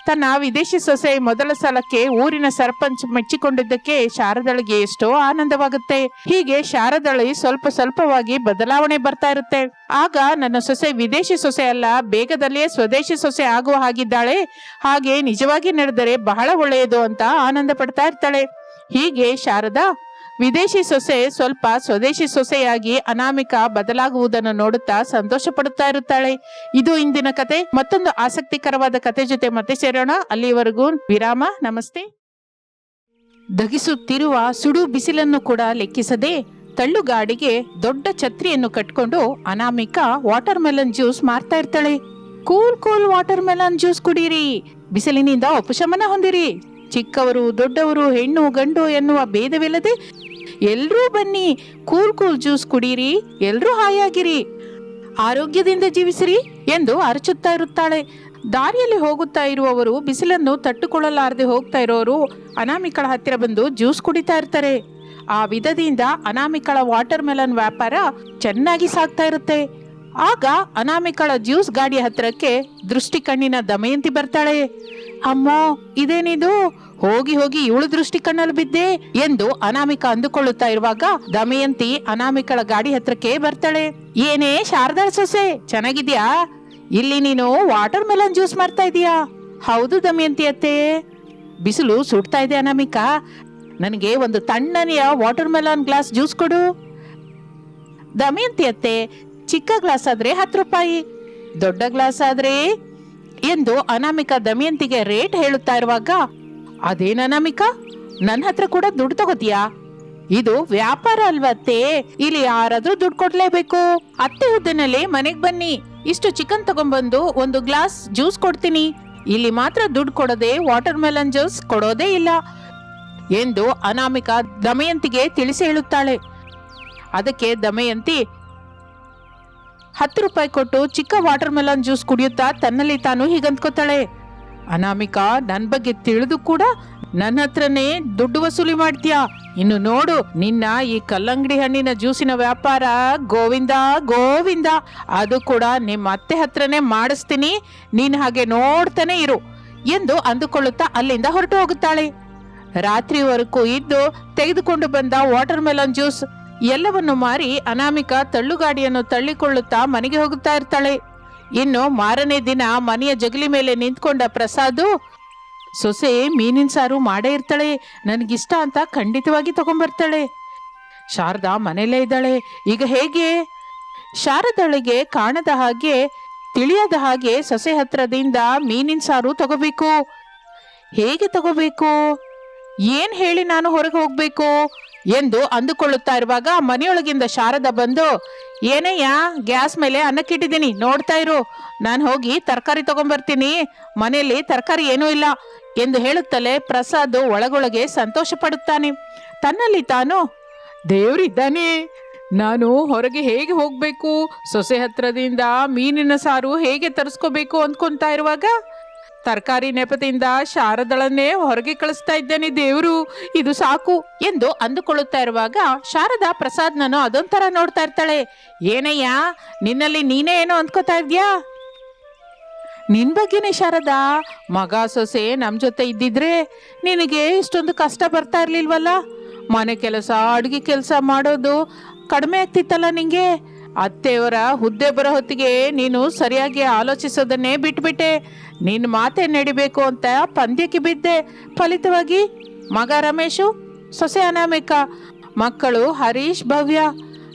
ತನ್ನ ವಿದೇಶಿ ಸೊಸೆ ಮೊದಲ ಸಲಕ್ಕೆ ಊರಿನ ಸರ್ಪಂಚ್ ಮೆಚ್ಚಿಕೊಂಡಿದ್ದಕ್ಕೆ ಶಾರದಳಿಗೆ ಎಷ್ಟೋ ಆನಂದವಾಗುತ್ತೆ. ಹೀಗೆ ಶಾರದಳಿ ಸ್ವಲ್ಪ ಸ್ವಲ್ಪವಾಗಿ ಬದಲಾವಣೆ ಬರ್ತಾ ಇರುತ್ತೆ. ಆಗ ನನ್ನ ಸೊಸೆ ವಿದೇಶಿ ಸೊಸೆ ಅಲ್ಲ, ಬೇಗದಲ್ಲಿಯೇ ಸ್ವದೇಶಿ ಸೊಸೆ ಆಗುವ ಹಾಗಿದ್ದಾಳೆ. ಹಾಗೆ ನಿಜವಾಗಿ ನಡೆದರೆ ಬಹಳ ಒಳ್ಳೆಯದು ಅಂತ ಆನಂದ ಪಡ್ತಾ ಇರ್ತಾಳೆ. ಹೀಗೆ ಶಾರದಾ ವಿದೇಶಿ ಸೊಸೆ ಸ್ವಲ್ಪ ಸ್ವದೇಶಿ ಸೊಸೆಯಾಗಿ ಅನಾಮಿಕ ಬದಲಾಗುವುದನ್ನು ನೋಡುತ್ತಾ ಸಂತೋಷ ಪಡುತ್ತಾ ಇರುತ್ತಾಳೆ. ಇದು ಇಂದಿನ ಕತೆ. ಮತ್ತೊಂದು ಆಸಕ್ತಿಕರವಾದ ಕತೆ ಜೊತೆ ಮತ್ತೆ ಸೇರೋಣ. ಅಲ್ಲಿವರೆಗೂ ವಿರಾಮ. ನಮಸ್ತೆ. ದಗಿಸುತ್ತಿರುವ ಸುಡು ಬಿಸಿಲನ್ನು ಕೂಡ ಲೆಕ್ಕಿಸದೆ ತಳ್ಳುಗಾಡಿಗೆ ದೊಡ್ಡ ಛತ್ರಿಯನ್ನು ಕಟ್ಕೊಂಡು ಅನಾಮಿಕ ವಾಟರ್ ಮೆಲನ್ ಜ್ಯೂಸ್ ಮಾರ್ತಾ ಇರ್ತಾಳೆ. Cool cool watermelon juice ಕುಡೀರಿ. ಬಿಸಿಲಿನಿಂದ ಉಪಶಮನ ಹೊಂದಿರಿ. ಚಿಕ್ಕವರು ದೊಡ್ಡವರು ಹೆಣ್ಣು ಗಂಡು ಎನ್ನುವ ಭೇದವಿಲ್ಲದೆ ಎಲ್ರೂ ಬನ್ನಿ. ಕೂಲ್ ಕೂಲ್ ಜ್ಯೂಸ್ ಕುಡೀರಿ. ಎಲ್ಲರೂ ಹಾಯಾಗಿರಿ. ಆರೋಗ್ಯದಿಂದ ಜೀವಿಸಿರಿ ಎಂದು ಅರಚುತ್ತಾ ಇರುತ್ತಾಳೆ. ದಾರಿಯಲ್ಲಿ ಹೋಗುತ್ತಾ ಇರುವವರು ಬಿಸಿಲನ್ನು ತಟ್ಟುಕೊಳ್ಳಲಾರದೆ ಹೋಗ್ತಾ ಇರೋರು ಅನಾಮಿಕಳ ಹತ್ತಿರ ಬಂದು ಜ್ಯೂಸ್ ಕುಡಿತಾ ಇರ್ತಾರೆ. ಆ ವಿಧದಿಂದ ಅನಾಮಿಕಳ ವಾಟರ್ ಮೆಲನ್ ವ್ಯಾಪಾರ ಚೆನ್ನಾಗಿ ಸಾಗ್ತಾ ಇರುತ್ತೆ. ಆಗ ಅನಾಮಿಕಳ ಜ್ಯೂಸ್ ಗಾಡಿ ಹತ್ತಿರಕ್ಕೆ ದೃಷ್ಟಿ ಕಣ್ಣಿನ ದಮಯಂತಿ ಬರ್ತಾಳೆ. ಅಮ್ಮೋ, ಇದೇನಿದು? ಹೋಗಿ ಹೋಗಿ ಇವಳು ದೃಷ್ಟಿ ಕಣ್ಣಲ್ಲಿ ಬಿದ್ದೆ ಎಂದು ಅನಾಮಿಕ ಅಂದುಕೊಳ್ಳುತ್ತಾ ಇರುವಾಗ ದಮಯಂತಿ ಅನಾಮಿಕಳ ಗಾಡಿ ಹತ್ರಕ್ಕೆ ಬರ್ತಾಳೆ. ಏನೇ ಶಾರದಾ ಸೊಸೆ, ಚೆನ್ನಾಗಿದ್ಯಾ? ಇಲ್ಲಿ ನೀನು ವಾಟರ್ ಮೆಲನ್ ಜ್ಯೂಸ್ ಮಾಡ್ತಾ ಇದೀಯಾ? ಹೌದು ದಮಯಂತಿ ಅತ್ತೆ. ಬಿಸಿಲು ಸುಡ್ತಾ ಇದೆ ಅನಾಮಿಕ. ನನಗೆ ಒಂದು ತಣ್ಣನೆಯ ವಾಟರ್ ಮೆಲನ್ ಗ್ಲಾಸ್ ಜ್ಯೂಸ್ ಕೊಡು. ದಮಯಂತಿ ಅತ್ತೆ, ಚಿಕ್ಕ ಗ್ಲಾಸ್ ಆದ್ರೆ ಹತ್ತು ರೂಪಾಯಿ, ದೊಡ್ಡ ಗ್ಲಾಸ್ ಆದ್ರೆ ಎಂದು ಅನಾಮಿಕ ದಮಯಂತಿಗೆ ರೇಟ್ ಹೇಳುತ್ತಾ ಇರುವಾಗ ಅದೇನ ಅನಾಮಿಕ ನನ್ನ ಹತ್ರ ಕೂಡ ದುಡ್ಡು ತಗೋತೀಯಾ? ಇದು ವ್ಯಾಪಾರ ಅಲ್ವತ್ತೆ ಇಲ್ಲಿ ಯಾರಾದ್ರೂ ದುಡ್ಡು ಕೊಡ್ಲೇಬೇಕು. ಅತ್ತೆ ಹುದ್ದೆನಲ್ಲಿ ಮನೆಗ್ ಬನ್ನಿ. ಇಷ್ಟು ಚಿಕನ್ ತಗೊಂಡ್ಬಂದು ಒಂದು ಗ್ಲಾಸ್ ಜ್ಯೂಸ್ ಕೊಡ್ತೀನಿ. ಇಲ್ಲಿ ಮಾತ್ರ ದುಡ್ಡು ಕೊಡದೆ ವಾಟರ್ ಮೆಲನ್ ಜ್ಯೂಸ್ ಕೊಡೋದೇ ಇಲ್ಲ ಎಂದು ಅನಾಮಿಕ ದಮಯಂತಿಗೆ ತಿಳಿಸಿ ಹೇಳುತ್ತಾಳೆ. ಅದಕ್ಕೆ ದಮಯಂತಿ, ಹತ್ತು ರೂಪಾಯಿ ಕೊಟ್ಟು ಚಿಕ್ಕ ವಾಟರ್ ಮೆಲನ್ ಜ್ಯೂಸ್ ಕುಡಿಯುತ್ತಾ ತನ್ನಲ್ಲಿ ತಾನು ಹೀಗಂದ್ಕೋತಾಳೆ. ಅನಾಮಿಕಾ, ನನ್ ಬಗ್ಗೆ ತಿಳಿದು ಕೂಡ ನನ್ನ ಹತ್ರನೇ ದುಡ್ಡು ವಸೂಲಿ ಮಾಡ್ತೀಯಾ? ಇನ್ನು ನೋಡು, ನಿನ್ನ ಈ ಕಲ್ಲಂಗಡಿ ಹಣ್ಣಿನ ಜ್ಯೂಸಿನ ವ್ಯಾಪಾರ ಗೋವಿಂದ ಗೋವಿಂದ. ಅದು ಕೂಡ ನಿಮ್ಮ ಅತ್ತೆ ಹತ್ರನೇ ಮಾಡಿಸ್ತೀನಿ, ನೀನು ಹಾಗೆ ನೋಡ್ತಾನೆ ಇರು ಎಂದು ಅಂದುಕೊಳ್ಳುತ್ತಾ ಅಲ್ಲಿಂದ ಹೊರಟು ಹೋಗುತ್ತಾಳೆ. ರಾತ್ರಿವರೆಗೂ ಇದ್ದು ತೆಗೆದುಕೊಂಡು ಬಂದ ವಾಟರ್ ಮೆಲನ್ ಜ್ಯೂಸ್ ಎಲ್ಲವನ್ನು ಮಾರಿ ಅನಾಮಿಕ ತಳ್ಳುಗಾಡಿಯನ್ನು ತಳ್ಳಿಕೊಳ್ಳುತ್ತಾ ಮನೆಗೆ ಹೋಗುತ್ತಾ ಇರ್ತಾಳೆ. ಇನ್ನು ಮಾರನೇ ದಿನ ಮನೆಯ ಜಗಲಿ ಮೇಲೆ ನಿಂತ್ಕೊಂಡ ಪ್ರಸಾದು, ಸೊಸೆ ಮೀನಿನ ಸಾರು ಮಾಡೇ ಇರ್ತಾಳೆ, ನನಗಿಷ್ಟ ಅಂತ ಖಂಡಿತವಾಗಿ ತಗೊಂಬರ್ತಾಳೆ. ಶಾರದಾ ಮನೆಯಲ್ಲೇ ಇದ್ದಾಳೆ. ಈಗ ಹೇಗೆ? ಶಾರದಳಿಗೆ ಕಾಣದ ಹಾಗೆ, ತಿಳಿಯದ ಹಾಗೆ ಸೊಸೆ ಹತ್ರದಿಂದ ಮೀನಿನ ಸಾರು ತಗೋಬೇಕು. ಹೇಗೆ ತಗೋಬೇಕು? ಏನ್ ಹೇಳಿ ನಾನು ಹೊರಗೆ ಹೋಗ್ಬೇಕು? ಎಂದು ಅಂದುಕೊಳ್ಳುತ್ತಾ ಇರುವಾಗ ಮನೆಯೊಳಗಿಂದ ಶಾರದ ಬಂದು, ಏನಯ್ಯ, ಗ್ಯಾಸ್ ಮೇಲೆ ಅನ್ನಕ್ಕಿಟ್ಟಿದ್ದೀನಿ, ನೋಡ್ತಾ ಇರು. ನಾನು ಹೋಗಿ ತರಕಾರಿ ತಗೊಂಬರ್ತೀನಿ. ಮನೆಯಲ್ಲಿ ತರಕಾರಿ ಏನೂ ಇಲ್ಲ ಎಂದು ಹೇಳುತ್ತಲೇ ಪ್ರಸಾದ್ ಒಳಗೊಳಗೆ ಸಂತೋಷ ಪಡುತ್ತಾನೆ ತನ್ನಲ್ಲಿ ತಾನು, ದೇವ್ರಿದ್ದಾನೆ. ನಾನು ಹೊರಗೆ ಹೇಗೆ ಹೋಗ್ಬೇಕು? ಸೊಸೆ ಹತ್ರದಿಂದ ಮೀನಿನ ಸಾರು ಹೇಗೆ ತರಿಸ್ಕೋಬೇಕು? ಅಂದ್ಕೊತಾ ಇರುವಾಗ ತರಕಾರಿ ನೆಪದಿಂದ ಶಾರದಳನ್ನೇ ಹೊರಗೆ ಕಳಿಸ್ತಾ ಇದ್ದೇನೆ ದೇವರು. ಇದು ಸಾಕು ಎಂದು ಅಂದುಕೊಳ್ಳುತ್ತಾ ಇರುವಾಗ ಶಾರದಾ ಪ್ರಸಾದ್ನನ್ನು ಅದೊಂಥರ ನೋಡ್ತಾ ಇರ್ತಾಳೆ. ಏನಯ್ಯ, ನಿನ್ನಲ್ಲಿ ನೀನೇ ಏನೋ ಅಂದ್ಕೋತಾ ಇದ್ಯಾ? ನಿನ್ ಬಗ್ಗೆನೇ ಶಾರದಾ, ಮಗ ಸೊಸೆ ನಮ್ ಜೊತೆ ಇದ್ದಿದ್ರೆ ನಿನಗೆ ಇಷ್ಟೊಂದು ಕಷ್ಟ ಬರ್ತಾ ಇರ್ಲಿಲ್ವಲ್ಲ? ಮನೆ ಕೆಲಸ, ಅಡುಗೆ ಕೆಲಸ ಮಾಡೋದು ಕಡಿಮೆ ಆಗ್ತಿತ್ತಲ್ಲ ನಿಂಗೆ? ಅತ್ತೆಯವರ ಹುದ್ದೆ ಬರೋ ಹೊತ್ತಿಗೆ ನೀನು ಸರಿಯಾಗಿ ಆಲೋಚಿಸೋದನ್ನೇ ಬಿಟ್ಬಿಟ್ಟೆ. ನಿನ್ನ ಮಾತೆ ನಡಿಬೇಕು ಅಂತ ಪಂದ್ಯಕ್ಕೆ ಬಿದ್ದೆ. ಫಲಿತವಾಗಿ ಮಗ ರಮೇಶು, ಸೊಸೆ ಅನಾಮಿಕ, ಮಕ್ಕಳು ಹರೀಶ್, ಭವ್ಯ.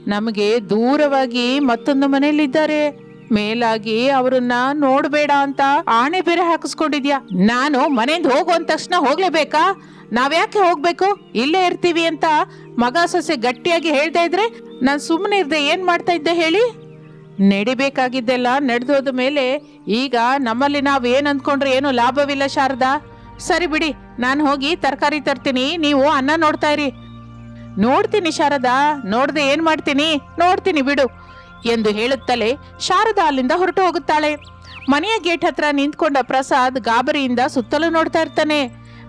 ನಮಗೆ ದೂರವಾಗಿ ಮತ್ತೊಂದು ಮನೆಯಲ್ಲಿದ್ದಾರೆ. ಮೇಲಾಗಿ ಅವರನ್ನ ನೋಡಬೇಡ ಅಂತ ಆಣೆ ಬೇರೆ ಹಾಕಿಸ್ಕೊಂಡಿದ್ಯಾ? ನಾನು ಮನೆಯಿಂದ ಹೋಗುವಂತ ತಕ್ಷಣ ಹೋಗ್ಲೇಬೇಕಾ? ನಾವ್ಯಾಕೆ ಹೋಗ್ಬೇಕು? ಇಲ್ಲೇ ಇರ್ತೀವಿ ಅಂತ ಮಗ, ಸೊಸೆ ಗಟ್ಟಿಯಾಗಿ ಹೇಳ್ತಾ ಇದ್ರೆ ನಾನು ಸುಮ್ಮನೆ ಇರ್ದೆ ಏನು ಮಾಡ್ತಾ ಇದ್ದೆ ಹೇಳಿ? ನಡಿಬೇಕಾಗಿದ್ದೆಲ್ಲ ನಡೆದೋದ ಮೇಲೆ ಈಗ ನಮ್ಮಲ್ಲಿ ನಾವು ಏನು ಅಂದ್ಕೊಂಡ್ರೆ ಏನು ಲಾಭವಿಲ್ಲ ಶಾರದಾ. ಸರಿ ಬಿಡಿ, ನಾನು ಹೋಗಿ ತರಕಾರಿ ತರ್ತೀನಿ, ನೀವು ಅನ್ನ ನೋಡ್ತಾ ಇರಿ. ನೋಡ್ತೀನಿ ಶಾರದಾ, ನೋಡ್ದೆ ಏನು ಮಾಡ್ತೀನಿ? ನೋಡ್ತೀನಿ ಬಿಡು ಎಂದು ಹೇಳುತ್ತಲೇ ಶಾರದಾ ಅಲ್ಲಿಂದ ಹೊರಟು ಹೋಗುತ್ತಾಳೆ. ಮನೆಯ ಗೇಟ್ ಹತ್ರ ನಿಂತ್ಕೊಂಡ ಪ್ರಸಾದ್ ಗಾಬರಿಯಿಂದ ಸುತ್ತಲೂ ನೋಡ್ತಾ ಇರ್ತಾನೆ.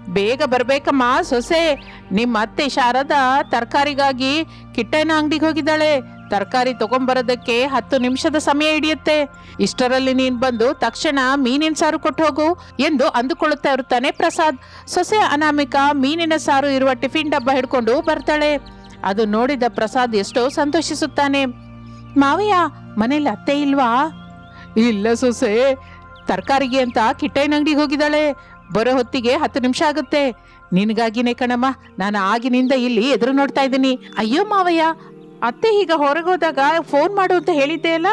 ಬೇಗ ಬರಬೇಕಮ್ಮ. ಸೊಸೆ, ನಿಮ್ಮ ಅತ್ತೆ ಶಾರದಾ ತರಕಾರಿಗಾಗಿ ಕಿಟ್ಟಯ್ಯನ ಅಂಗಡಿಗೆ ಹೋಗಿದ್ದಾಳೆ. ತರಕಾರಿ ತಗೊಂಬರೋದಕ್ಕೆ ಹತ್ತು ನಿಮಿಷದ ಸಮಯ ಹಿಡಿಯುತ್ತೆ. ಇಷ್ಟರಲ್ಲಿ ನೀನು ಬಂದು ತಕ್ಷಣ ಮೀನಿನ ಸಾರು ಕೊಟ್ಟು ಹೋಗು ಎಂದು ಅಂದುಕೊಳ್ಳುತ್ತಾ ಇರುತ್ತಾನೆ ಪ್ರಸಾದ್. ಸೊಸೆ ಅನಾಮಿಕ ಮೀನಿನ ಸಾರು ಇರುವ ಟಿಫಿನ್ ಡಬ್ಬ ಹಿಡ್ಕೊಂಡು ಬರ್ತಾಳೆ. ಅದು ನೋಡಿದ ಪ್ರಸಾದ್ ಎಷ್ಟೋ ಸಂತೋಷಿಸುತ್ತಾನೆ. ಮಾವಯ್ಯ, ಮನೇಲಿ ಅತ್ತೆ ಇಲ್ವಾ? ಇಲ್ಲ ಸೊಸೆ. ತರಕಾರಿಗೆ ಅಂತ ಕಿಟ್ಟೈನ ಅಂಗಡಿಗೆ ಹೋಗಿದ್ದಾಳೆ. ಬರೋ ಹೊತ್ತಿಗೆ ಹತ್ತು ನಿಮಿಷ ಆಗುತ್ತೆ. ನಿನಗಾಗಿನೇ ಕಣಮ್ಮ, ನಾನು ಆಗಿನಿಂದ ಇಲ್ಲಿ ಎದುರು ನೋಡ್ತಾ ಇದ್ದೀನಿ. ಅಯ್ಯೋ ಮಾವಯ್ಯ, ಅತ್ತೆ ಈಗ ಹೊರಗೋದಾಗ ಫೋನ್ ಮಾಡು ಅಂತ ಹೇಳಿದ್ದೆ ಅಲ್ಲ?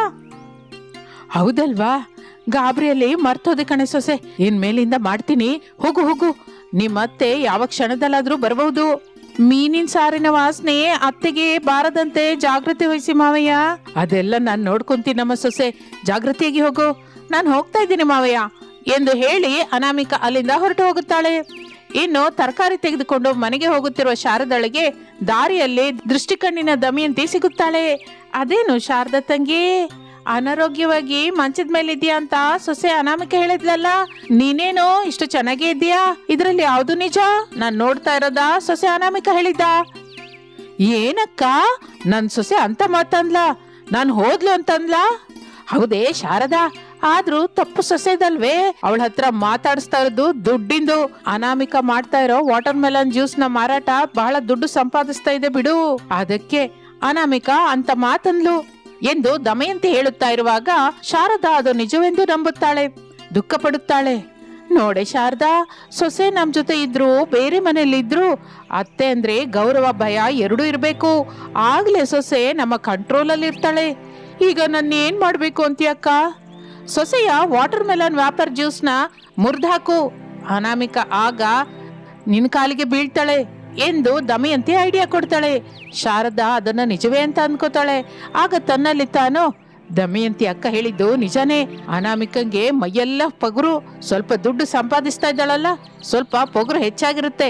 ಹೌದಲ್ವಾ? ಗಾಬರಿಯಲ್ಲಿ ಮರ್ತೋದೆ ಕಣೆ ಸೊಸೆ. ಇನ್ ಮೇಲಿಂದ ಮಾಡ್ತೀನಿ. ಹೋಗು ಹೋಗು. ನಿಮ್ಮ ಅತ್ತೆ ಯಾವ ಕ್ಷಣದಲ್ಲಾದ್ರೂ ಬರಬಹುದು ಮೀನಿನ ಸಾರಿನ ವಾಸನೆ ಅತ್ತೆಗೆ ಬಾರದಂತೆ ಜಾಗೃತಿ ವಹಿಸಿ ಮಾವಯ್ಯ. ಅದೆಲ್ಲ ನಾನು ನೋಡ್ಕೊಂತೀನಿ ನಮ್ಮ ಸೊಸೆ. ಜಾಗೃತಿಯಾಗಿ ಹೋಗು. ನಾನು ಹೋಗ್ತಾ ಇದ್ದೀನಿ ಮಾವಯ್ಯ. ಎಂದು ಹೇಳಿ ಅನಾಮಿಕ ಅಲ್ಲಿಂದ ಹೊರಟು ಹೋಗುತ್ತಾಳೆ. ಇನ್ನು ತರಕಾರಿ ತೆಗೆದುಕೊಂಡು ಮನೆಗೆ ಹೋಗುತ್ತಿರುವ ಶಾರದಳಿಗೆ ದಾರಿಯಲ್ಲಿ ದೃಷ್ಟಿಕಣ್ಣಿನ ದಮಿಯಂತಿ ಸಿಗುತ್ತಾಳೆ. ಅದೇನು ಶಾರದ ತಂಗಿ, ಅನಾರೋಗ್ಯವಾಗಿ ಮಂಚದ ಮೇಲೆ ಇದೆಯಾ ಅಂತ ಸೊಸೆ ಅನಾಮಿಕ ಹೇಳಿದ್ಲಲ್ಲ, ನೀನೇನು ಇಷ್ಟು ಚೆನ್ನಾಗೇ ಇದೆಯಾ ಇದ್ರಲ್ಲಿ ಯಾವುದು ನಿಜ? ನಾನ್ ನೋಡ್ತಾ ಇರೋದ ಸೊಸೆ ಅನಾಮಿಕ ಹೇಳಿದ್ದ? ಏನಕ್ಕ? ನನ್ ಸೊಸೆ ಅಂತ ಮಾತಂದ್ಲ, ನಾನು ಹೋದ್ಲು ಅಂತಂದ್ಲ? ಹೌದೇ ಶಾರದಾ ಆದ್ರೂ ತಪ್ಪು ಸೊಸೆದಲ್ವೇ? ಅವಳ ಹತ್ರ ಮಾತಾಡಿಸ್ತಾ ಇರೋದು ದುಡ್ಡಿಂದು ಅನಾಮಿಕ ಮಾಡ್ತಾ ಇರೋ ವಾಟರ್ ಮೆಲನ್ ಜ್ಯೂಸ್ನ ಮಾರಾಟ ಬಹಳ ದುಡ್ಡು ಸಂಪಾದಿಸ್ತಾ ಇದೆ ಬಿಡು. ಅದಕ್ಕೆ ಅನಾಮಿಕ ಅಂತ ಮಾತಂದ್ಲು ಎಂದು ದಮಯಂತಿ ಹೇಳುತ್ತಾ ಇರುವಾಗ ಶಾರದಾ ಅದು ನಿಜವೆಂದು ನಂಬುತ್ತಾಳೆ. ದುಃಖ ಪಡುತ್ತಾಳೆ ನೋಡೆ ಶಾರದಾ, ಸೊಸೆ ನಮ್ ಜೊತೆ ಇದ್ರು, ಬೇರೆ ಮನೆಯಲ್ಲಿ ಇದ್ರು ಅತ್ತೆ ಅಂದ್ರೆ ಗೌರವ, ಭಯ ಎರಡೂ ಇರಬೇಕು. ಆಗ್ಲೇ ಸೊಸೆ ನಮ್ಮ ಕಂಟ್ರೋಲಲ್ಲಿ ಇರ್ತಾಳೆ ಈಗ ನನ್ನ ಏನ್ ಮಾಡ್ಬೇಕು ಅಂತೀಯಕ್ಕ? ಸೊಸೆಯ ವಾಟರ್ ಮೆಲನ್ ವ್ಯಾಪರ್ ಜ್ಯೂಸ್ನ ಮುರ್ದಾಕು ಅನಾಮಿಕ ಆಗ ನಿನ್ ಕಾಲಿಗೆ ಬೀಳ್ತಾಳೆ ಎಂದು ದಮಯಂತಿ ಐಡಿಯಾ ಕೊಡ್ತಾಳೆ. ಶಾರದಾ ಅದನ್ನ ನಿಜವೇ ಅಂತ ಅನ್ಕೋತಾಳೆ. ಆಗ ತನ್ನಲ್ಲಿ ತಾನು ದಮಯಂತಿ ಅಕ್ಕ ಹೇಳಿದ್ದು ನಿಜನೇ. ಅನಾಮಿಕಂಗೆ ಮೈಯೆಲ್ಲ ಪಗುರು, ಸ್ವಲ್ಪ ದುಡ್ಡು ಸಂಪಾದಿಸ್ತಾ ಇದ್ದಾಳಲ್ಲ, ಸ್ವಲ್ಪ ಪೊಗುರು ಹೆಚ್ಚಾಗಿರುತ್ತೆ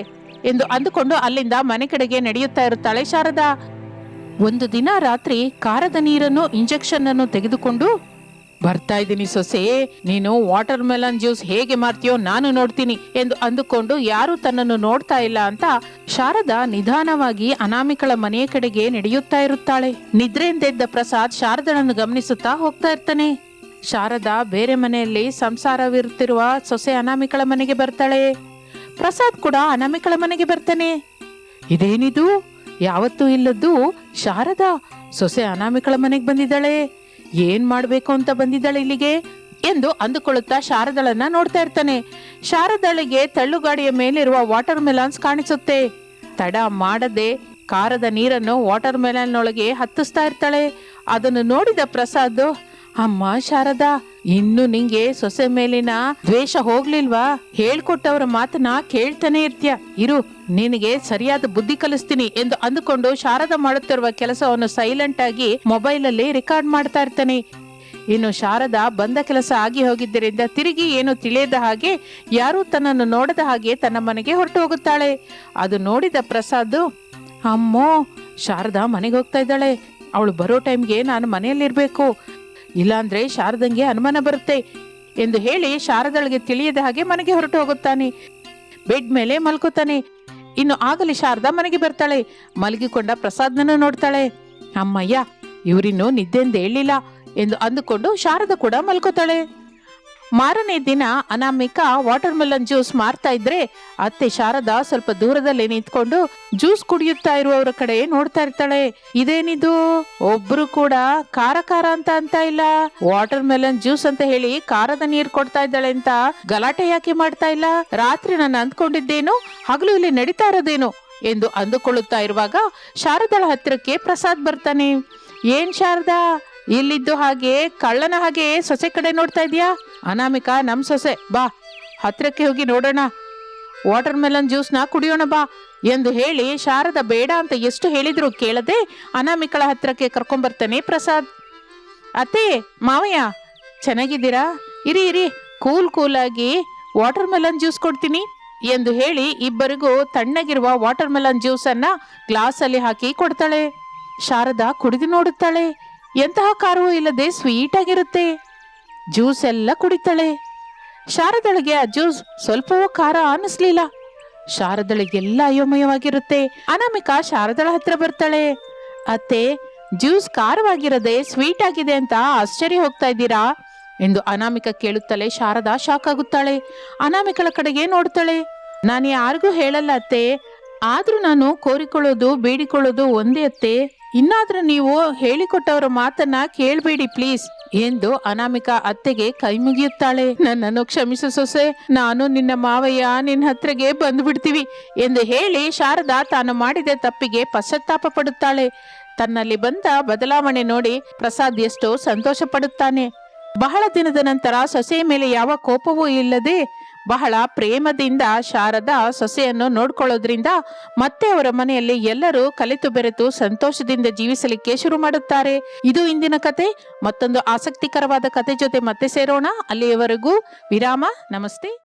ಎಂದು ಅಂದುಕೊಂಡು ಅಲ್ಲಿಂದ ಮನೆ ಕಡೆಗೆ ನಡೆಯುತ್ತಾ ಇರುತ್ತಾಳೆ ಶಾರದಾ. ಒಂದು ದಿನ ರಾತ್ರಿ ಕಾರದ ನೀರನ್ನು, ಇಂಜೆಕ್ಷನ್ ಅನ್ನು ತೆಗೆದುಕೊಂಡು ಬರ್ತಾ ಇದ್ದೀನಿ ಸೊಸೆ. ನೀನು ವಾಟರ್ ಮೆಲನ್ ಜ್ಯೂಸ್ ಹೇಗೆ ಮಾಡ್ತೀಯೋ ನಾನು ನೋಡ್ತೀನಿ ಎಂದು ಅಂದುಕೊಂಡು ಯಾರು ತನ್ನನ್ನು ನೋಡ್ತಾ ಇಲ್ಲ ಅಂತ ಶಾರದಾ ನಿಧಾನವಾಗಿ ಅನಾಮಿಕಳ ಮನೆಯ ಕಡೆಗೆ ನಡೆಯುತ್ತಾ ಇರುತ್ತಾಳೆ. ನಿದ್ರೆಯಿಂದೆದ್ದ ಪ್ರಸಾದ್ ಶಾರದನನ್ನು ಗಮನಿಸುತ್ತಾ ಹೋಗ್ತಾ ಇರ್ತಾನೆ. ಶಾರದಾ ಬೇರೆ ಮನೆಯಲ್ಲಿ ಸಂಸಾರವಿರುತ್ತಿರುವ ಸೊಸೆ ಅನಾಮಿಕಳ ಮನೆಗೆ ಬರ್ತಾಳೆ. ಪ್ರಸಾದ್ ಕೂಡ ಅನಾಮಿಕಳ ಮನೆಗೆ ಬರ್ತಾನೆ. ಇದೇನಿದು? ಯಾವತ್ತೂ ಇಲ್ಲದ್ದು ಶಾರದಾ ಸೊಸೆ ಅನಾಮಿಕಳ ಮನೆಗೆ ಬಂದಿದ್ದಾಳೆ. ಏನ್ ಮಾಡ್ಬೇಕು ಅಂತ ಬಂದಿದ್ದಾಳೆ ಇಲ್ಲಿಗೆ? ಎಂದು ಅಂದುಕೊಳ್ಳುತ್ತಾ ಶಾರದಳನ್ನ ನೋಡ್ತಾ ಇರ್ತಾನೆ. ಶಾರದಳಿಗೆ ತಳ್ಳುಗಾಡಿಯ ಮೇಲಿರುವ ವಾಟರ್ ಮೆಲಾನ್ಸ್ ಕಾಣಿಸುತ್ತೆ. ತಡ ಮಾಡದೆ ಕಾರದ ನೀರನ್ನು ವಾಟರ್ ಮೆಲಾನ್ ಒಳಗೆ ಹತ್ತಿಸ್ತಾ ಇರ್ತಾಳೆ. ಅದನ್ನು ನೋಡಿದ ಪ್ರಸಾದ್ ಅಮ್ಮ ಶಾರದಾ, ಇನ್ನು ನಿಂಗೆ ಸೊಸೆ ಮೇಲಿನ ದ್ವೇಷ ಹೋಗ್ಲಿಲ್ವಾ? ಹೇಳ್ಕೊಟ್ಟವರ ಮಾತನ್ನ ಕೇಳ್ತಾನೆ ಇರ್ತೀಯ. ಇರು, ನಿನಗೆ ಸರಿಯಾದ ಬುದ್ಧಿ ಕಲಿಸ್ತೀನಿ ಎಂದು ಅಂದುಕೊಂಡು ಶಾರದಾ ಮಾಡುತ್ತಿರುವ ಕೆಲಸವನ್ನು ಸೈಲೆಂಟ್ ಆಗಿ ಮೊಬೈಲ್ ಅಲ್ಲಿ ರೆಕಾರ್ಡ್ ಮಾಡ್ತಾ ಇರ್ತಾನೆ. ಇನ್ನು ಶಾರದಾ ಬಂದ ಕೆಲಸ ಆಗಿ ಹೋಗಿದ್ದರಿಂದ ತಿರುಗಿ ಏನು ತಿಳಿಯದ ಹಾಗೆ ಯಾರೂ ತನ್ನನ್ನು ನೋಡದ ಹಾಗೆ ತನ್ನ ಮನೆಗೆ ಹೊರಟು ಹೋಗುತ್ತಾಳೆ. ಅದು ನೋಡಿದ ಪ್ರಸಾದ್, ಅಮ್ಮೋ, ಶಾರದಾ ಮನೆಗೆ ಹೋಗ್ತಾ ಇದ್ದಾಳೆ. ಅವಳು ಬರೋ ಟೈಮ್ಗೆ ನಾನು ಮನೆಯಲ್ಲಿರ್ಬೇಕು. ಇಲ್ಲಾಂದ್ರೆ ಶಾರದಂಗೆ ಅನುಮಾನ ಬರುತ್ತೆ ಎಂದು ಹೇಳಿ ಶಾರದಳಿಗೆ ತಿಳಿಯದ ಹಾಗೆ ಮನೆಗೆ ಹೊರಟು ಹೋಗುತ್ತಾನೆ. ಬೆಡ್ ಮೇಲೆ ಮಲ್ಕೋತಾನೆ. ಇನ್ನು ಆಗಲಿ ಶಾರದಾ ಮನೆಗೆ ಬರ್ತಾಳೆ. ಮಲಗಿಕೊಂಡ ಪ್ರಸಾದ್ನನ್ನು ನೋಡ್ತಾಳೆ. ಅಮ್ಮಯ್ಯ, ಇವರಿನ್ನು ನಿದ್ದೆಂದು ಹೇಳಿಲ್ಲ ಎಂದು ಅಂದುಕೊಂಡು ಶಾರದಾ ಕೂಡ ಮಲ್ಕೋತಾಳೆ. ಮಾರನೇ ದಿನ ಅನಾಮಿಕ ವಾಟರ್ ಮೆಲನ್ ಜ್ಯೂಸ್ ಮಾರ್ತಾ ಇದ್ರೆ ಅತ್ತೆ ಶಾರದಾ ಸ್ವಲ್ಪ ದೂರದಲ್ಲಿ ನಿಂತ್ಕೊಂಡು ಜ್ಯೂಸ್ ಕುಡಿಯುತ್ತಾ ಇರುವವರ ಕಡೆ ನೋಡ್ತಾ ಇರ್ತಾಳೆ. ಇದೇನಿದು? ಒಬ್ರು ಕೂಡ ಖಾರ ಖಾರ ಅಂತ ಅಂತ ಇಲ್ಲ. ವಾಟರ್ ಮೆಲನ್ ಜ್ಯೂಸ್ ಅಂತ ಹೇಳಿ ಖಾರದ ನೀರ್ ಕೊಡ್ತಾ ಇದ್ದಾಳೆ ಅಂತ ಗಲಾಟೆ ಯಾಕೆ ಮಾಡ್ತಾ ಇಲ್ಲ? ರಾತ್ರಿ ನಾನು ಅಂದ್ಕೊಂಡಿದ್ದೇನು, ಹಗಲು ಇಲ್ಲಿ ನಡೀತಾ ಇರೋದೇನು ಎಂದು ಅಂದುಕೊಳ್ಳುತ್ತಾ ಇರುವಾಗ ಶಾರದಳ ಹತ್ತಿರಕ್ಕೆ ಪ್ರಸಾದ್ ಬರ್ತಾನೆ. ಏನ್ ಶಾರದಾ? ಇಲ್ಲಿದ್ದು ಹಾಗೆ, ಕಳ್ಳನ ಹಾಗೆ ಸೊಸೆ ಕಡೆ ನೋಡ್ತಾ ಇದೀಯಾ ಅನಾಮಿಕಾ, ನಮ್ ಸೊಸೆ, ಬಾ. ಹತ್ರಕ್ಕೆ ಹೋಗಿ ನೋಡೋಣ. ವಾಟರ್ ಮೆಲನ್ ಜ್ಯೂಸ್ನ ಕುಡಿಯೋಣ ಬಾ ಎಂದು ಹೇಳಿ ಶಾರದ ಬೇಡ ಅಂತ ಎಷ್ಟು ಹೇಳಿದ್ರು ಕೇಳದೆ ಅನಾಮಿಕಳ ಹತ್ರಕ್ಕೆ ಕರ್ಕೊಂಬರ್ತಾನೆ ಪ್ರಸಾದ್. ಅತ್ತೆ, ಮಾವಯ್ಯ, ಚೆನ್ನಾಗಿದ್ದೀರಾ? ಇರಿ ಇರಿ, ಕೂಲ್ ಕೂಲಾಗಿ ವಾಟರ್ ಮೆಲನ್ ಜ್ಯೂಸ್ ಕೊಡ್ತೀನಿ ಎಂದು ಹೇಳಿ ಇಬ್ಬರಿಗೂ ತಣ್ಣಗಿರುವ ವಾಟರ್ ಮೆಲನ್ ಜ್ಯೂಸ್ ಅನ್ನ ಗ್ಲಾಸ್ ಅಲ್ಲಿ ಹಾಕಿ ಕೊಡ್ತಾಳೆ. ಶಾರದಾ ಕುಡಿದು ನೋಡುತ್ತಾಳೆ. ಎಂತಹ ಖಾರವೂ ಇಲ್ಲದೆ ಸ್ವೀಟ್ ಆಗಿರುತ್ತೆ. ಜ್ಯೂಸ್ ಎಲ್ಲ ಕುಡಿತಾಳೆ. ಶಾರದಳಿಗೆ ಆ ಜ್ಯೂಸ್ ಸ್ವಲ್ಪವೂ ಖಾರ ಅನ್ನಿಸ್ಲಿಲ್ಲ ಶಾರದಳಿಗೆಲ್ಲ ಅಯೋಮಯವಾಗಿರುತ್ತೆ. ಅನಾಮಿಕಾ ಶಾರದಳ ಹತ್ರ ಬರ್ತಾಳೆ. ಅತ್ತೆ, ಜ್ಯೂಸ್ ಖಾರವಾಗಿರದೆ ಸ್ವೀಟ್ ಆಗಿದೆ ಅಂತ ಆಶ್ಚರ್ಯ ಹೋಗ್ತಾ ಇದ್ದೀರಾ? ಎಂದು ಅನಾಮಿಕ ಕೇಳುತ್ತಲೇ ಶಾರದಾ ಶಾಕ್ ಆಗುತ್ತಾಳೆ ಅನಾಮಿಕಳ ಕಡೆಗೆ ನೋಡ್ತಾಳೆ. ನಾನು ಯಾರಿಗೂ ಹೇಳಲ್ಲ ಅತ್ತೆ. ಆದ್ರೂ ನಾನು ಕೋರಿಕೊಳ್ಳೋದು, ಬೇಡಿಕೊಳ್ಳೋದು ಒಂದೇ ಅತ್ತೆ. ಇನ್ನಾದ್ರೂ ನೀವು ಹೇಳಿಕೊಟ್ಟವರ ಮಾತನ್ನ ಕೇಳಬೇಡಿ ಪ್ಲೀಸ್ ಎಂದು ಅನಾಮಿಕಾ ಅತ್ತೆಗೆ ಕೈ ಮುಗಿಯುತ್ತಾಳೆ. ನನ್ನನ್ನು ಕ್ಷಮಿಸು ಸೊಸೆ, ನಾನು ನಿನ್ನ ಮಾವಯ್ಯ ನಿನ್ನ ಹತ್ರಗೆ ಬಂದ್ಬಿಡ್ತೀವಿ ಎಂದು ಹೇಳಿ ಶಾರದಾ ತಾನು ಮಾಡಿದ ತಪ್ಪಿಗೆ ಪಶ್ಚಾತ್ತಾಪ ಪಡುತ್ತಾಳೆ. ತನ್ನಲ್ಲಿ ಬಂದ ಬದಲಾವಣೆ ನೋಡಿ ಪ್ರಸಾದ್ ಎಷ್ಟೋ ಸಂತೋಷ ಪಡುತ್ತಾನೆ ಬಹಳ ದಿನದ ನಂತರ ಸೊಸೆಯ ಮೇಲೆ ಯಾವ ಕೋಪವೂ ಇಲ್ಲದೆ ಬಹಳ ಪ್ರೇಮದಿಂದ ಶಾರದ ಸೊಸೆಯನ್ನು ನೋಡ್ಕೊಳ್ಳೋದ್ರಿಂದ ಮತ್ತೆ ಅವರ ಮನೆಯಲ್ಲಿ ಎಲ್ಲರೂ ಕಲಿತು ಬೆರೆತು ಸಂತೋಷದಿಂದ ಜೀವಿಸಲಿಕ್ಕೆ ಶುರು ಮಾಡುತ್ತಾರೆ. ಇದು ಇಂದಿನ ಕತೆ. ಮತ್ತೊಂದು ಆಸಕ್ತಿಕರವಾದ ಕತೆ ಜೊತೆ ಮತ್ತೆ ಸೇರೋಣ. ಅಲ್ಲಿಯವರೆಗೂ ವಿರಾಮ. ನಮಸ್ತೆ.